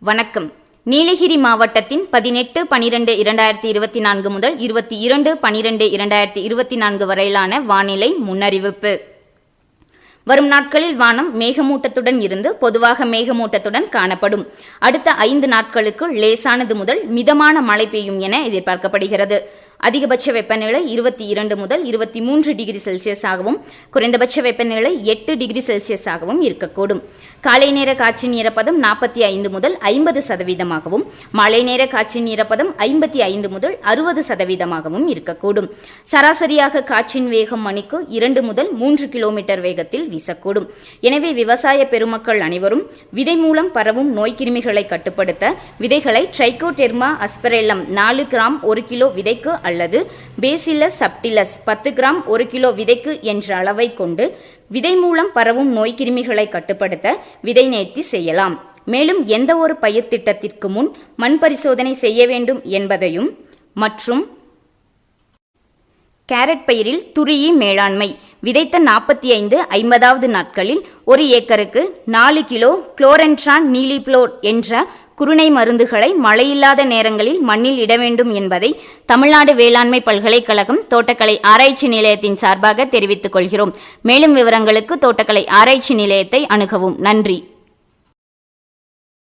வணக்கம். நீலகிரி மாவட்டத்தின் பதினெட்டு பனிரெண்டு இரண்டாயிரத்தி இருபத்தி நான்கு முதல் இருபத்தி இரண்டு பனிரெண்டு இரண்டாயிரத்தி இருபத்தி நான்கு வரையிலான வானிலை முன்னறிவிப்பு. வரும் நாட்களில் வானம் மேகமூட்டத்துடன் இருந்து பொதுவாக மேகமூட்டத்துடன் காணப்படும். அடுத்த ஐந்து நாட்களுக்கு லேசானது முதல் மிதமான மழை பெய்யும் என எதிர்பார்க்கப்படுகிறது. அதிகபட்ச வெப்பநிலை இருபத்தி இரண்டு முதல் இருபத்தி மூன்று டிகிரி செல்சியஸாகவும் குறைந்தபட்ச வெப்பநிலை எட்டு டிகிரி செல்சியஸாகவும் இருக்கக்கூடும். காலை நேர காற்றின் ஈரப்பதம் நாற்பத்தி ஐந்து முதல் ஐம்பது சதவீதமாகவும் மாலை நேர காற்றின் ஈரப்பதம் ஐம்பத்தி ஐந்து முதல் அறுபது சதவீதமாகவும் இருக்கக்கூடும். சராசரியாக காற்றின் வேகம் மணிக்கு இரண்டு முதல் மூன்று கிலோமீட்டர் வேகத்தில் வீசக்கூடும். எனவே விவசாய பெருமக்கள் அனைவரும் விதை மூலம் பரவும் நோய்க்கிருமிகளை கட்டுப்படுத்த விதைகளை ட்ரைகோடெர்மா அஸ்பரெல்லம் நாலு கிராம் ஒரு கிலோ விதைக்கு அல்லது பேசிலஸ் சப்டிலஸ் பத்து கிராம் ஒரு கிலோ விதைக்கு என்ற அளவை கொண்டு விதை மூலம் பரவும் நோய்க்கிருமிகளை கட்டுப்படுத்த விதை நேர்த்தி செய்யலாம். மேலும் எந்த ஒரு பயிர் திட்டத்திற்கு முன் மண் பரிசோதனை செய்ய வேண்டும் என்பதையும் மற்றும் கேரட் பயிரில் துரிyi மேலாண்மை. விதைத்த நாற்பத்தி ஐந்து ஐம்பதாவது நாட்களில் ஒரு ஏக்கருக்கு நாலு கிலோ குளோரென்ட்ரான் நீலிப்ளோர் என்ற குருணை மருந்துகளை மழையில்லாத நேரங்களில் மண்ணில் இட வேண்டும் என்பதை தமிழ்நாடு வேளாண்மை பல்கலைக்கழகம் தோட்டக்கலை ஆராய்ச்சி நிலையத்தின் சார்பாக தெரிவித்துக் கொள்கிறோம். மேலும் விவரங்களுக்கு தோட்டக்கலை ஆராய்ச்சி நிலையத்தை அணுகவும். நன்றி.